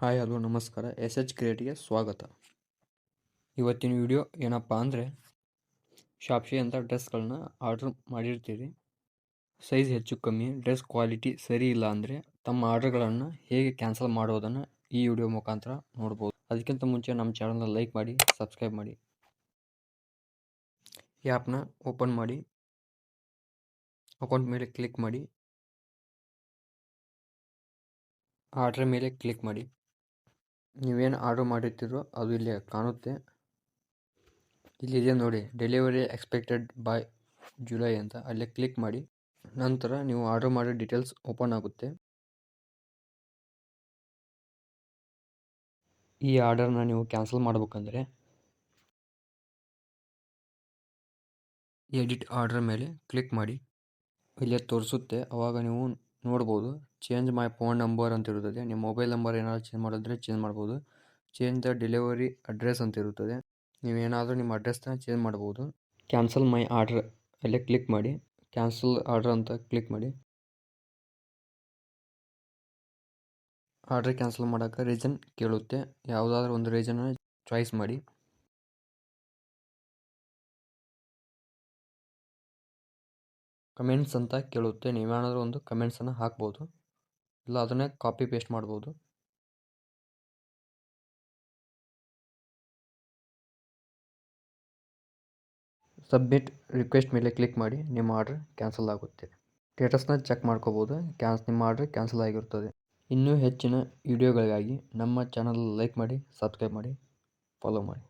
Hi, hello, ನಮಸ್ಕಾರ. S H ಕ್ರಿಯೇಟಿಗೆ ಸ್ವಾಗತ. ಇವತ್ತಿನ ವಿಡಿಯೋ ಏನಪ್ಪ ಅಂದರೆ ಶಾಪ್ಶಿ ಅಂತ ಡ್ರೆಸ್ಗಳನ್ನ ಆರ್ಡ್ರ್ ಮಾಡಿರ್ತೀರಿ. ಸೈಜ್ ಹೆಚ್ಚು ಕಮ್ಮಿ, ಡ್ರೆಸ್ ಕ್ವಾಲಿಟಿ ಸರಿ ಇಲ್ಲ ಅಂದರೆ ತಮ್ಮ ಆರ್ಡ್ರ್ಗಳನ್ನು ಹೇಗೆ ಕ್ಯಾನ್ಸಲ್ ಮಾಡೋದನ್ನು ಈ ವಿಡಿಯೋ ಮುಖಾಂತರ ನೋಡ್ಬೋದು. ಅದಕ್ಕಿಂತ ಮುಂಚೆ ನಮ್ಮ ಚಾನಲ್ನ ಲೈಕ್ ಮಾಡಿ, ಸಬ್ಸ್ಕ್ರೈಬ್ ಮಾಡಿ. ಆ್ಯಪ್ನ ಓಪನ್ ಮಾಡಿ. ಅಕೌಂಟ್ ಮೇಲೆ ಕ್ಲಿಕ್ ಮಾಡಿ. ಆರ್ಡ್ರ್ ಮೇಲೆ ಕ್ಲಿಕ್ ಮಾಡಿ. ನೀವೇನು ಆರ್ಡರ್ ಮಾಡಿರ್ತೀರೋ ಅದು ಇಲ್ಲಿ ಕಾಣುತ್ತೆ. ಇಲ್ಲಿದೆ ನೋಡಿ ಡೆಲಿವರಿ ಎಕ್ಸ್ಪೆಕ್ಟೆಡ್ ಬೈ ಜುಲೈ ಅಂತ. ಅಲ್ಲೇ ಕ್ಲಿಕ್ ಮಾಡಿ. ನಂತರ ನೀವು ಆರ್ಡರ್ ಮಾಡೋ ಡೀಟೇಲ್ಸ್ ಓಪನ್ ಆಗುತ್ತೆ. ಈ ಆರ್ಡರ್ನ ನೀವು ಕ್ಯಾನ್ಸಲ್ ಮಾಡಬೇಕಂದ್ರೆ ಎಡಿಟ್ ಆರ್ಡರ್ ಮೇಲೆ ಕ್ಲಿಕ್ ಮಾಡಿ. ಇಲ್ಲೇ ತೋರಿಸುತ್ತೆ. ಆವಾಗ ನೀವು ನೋಡ್ಬೋದು. ಚೇಂಜ್ ಮೈ ಫೋನ್ ನಂಬರ್ ಅಂತ ಇರುತ್ತದೆ. ನಿಮ್ಮ ಮೊಬೈಲ್ ನಂಬರ್ ಏನಾದರೂ ಚೇಂಜ್ ಮಾಡಿದ್ರೆ ಚೇಂಜ್ ಮಾಡ್ಬೋದು. ಚೇಂಜ್ ದ ಡೆಲಿವರಿ ಅಡ್ರೆಸ್ ಅಂತ ಇರುತ್ತದೆ. ನೀವೇನಾದರೂ ನಿಮ್ಮ ಅಡ್ರೆಸ್ನ ಚೇಂಜ್ ಮಾಡ್ಬೋದು. ಕ್ಯಾನ್ಸಲ್ ಮೈ ಆರ್ಡ್ರ್ ಅಲ್ಲೇ ಕ್ಲಿಕ್ ಮಾಡಿ. ಕ್ಯಾನ್ಸಲ್ ಆರ್ಡ್ರ್ ಅಂತ ಕ್ಲಿಕ್ ಮಾಡಿ. ಆರ್ಡ್ರ್ ಕ್ಯಾನ್ಸಲ್ ಮಾಡೋಕ್ಕೆ ರೀಸನ್ ಕೇಳುತ್ತೆ. ಯಾವುದಾದ್ರೂ ಒಂದು ರೀಸನ್ನ ಚಾಯ್ಸ್ ಮಾಡಿ. ಕಮೆಂಟ್ಸ್ ಅಂತ ಕೇಳುತ್ತೆ. ನೀವೇನಾದರೂ ಒಂದು ಕಮೆಂಟ್ಸನ್ನು ಹಾಕ್ಬೋದು. ಇಲ್ಲ, ಅದನ್ನೇ ಕಾಪಿ ಪೇಸ್ಟ್ ಮಾಡ್ಬೋದು. ಸಬ್ಮಿಟ್ ರಿಕ್ವೆಸ್ಟ್ ಮೇಲೆ ಕ್ಲಿಕ್ ಮಾಡಿ. ನಿಮ್ಮ ಆರ್ಡ್ರ್ ಕ್ಯಾನ್ಸಲ್ ಆಗುತ್ತೆ. ಸ್ಟೇಟಸ್ನ ಚೆಕ್ ಮಾಡ್ಕೋಬೋದು. ಕ್ಯಾನ್ಸ್, ನಿಮ್ಮ ಆರ್ಡ್ರ್ ಕ್ಯಾನ್ಸಲ್ ಆಗಿರುತ್ತದೆ. ಇನ್ನೂ ಹೆಚ್ಚಿನ ವಿಡಿಯೋಗಳಿಗಾಗಿ ನಮ್ಮ ಚಾನಲ್ ಲೈಕ್ ಮಾಡಿ, ಸಬ್ಸ್ಕ್ರೈಬ್ ಮಾಡಿ, ಫಾಲೋ ಮಾಡಿ.